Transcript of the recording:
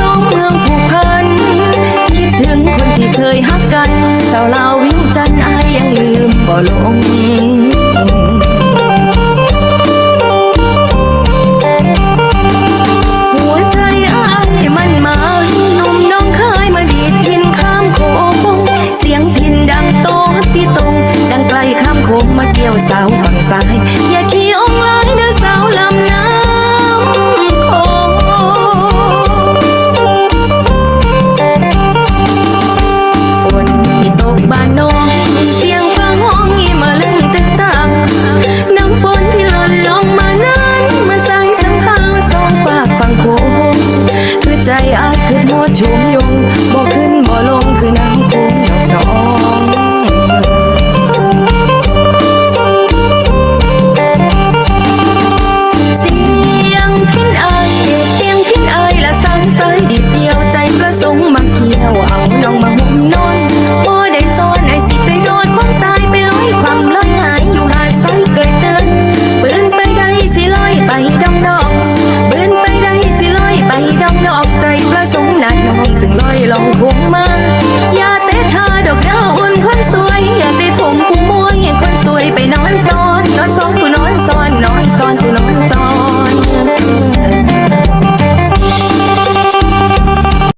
น้องเมืองผูกพัน คิดถึงคนที่เคยฮักกันสาวลาววิวจันอายยังลืมบ่ลงดังโตที่ตรงดังไกลข้ามโคมาเกี่ยวสาวฝั่งซ้ายอย่าขี้ find it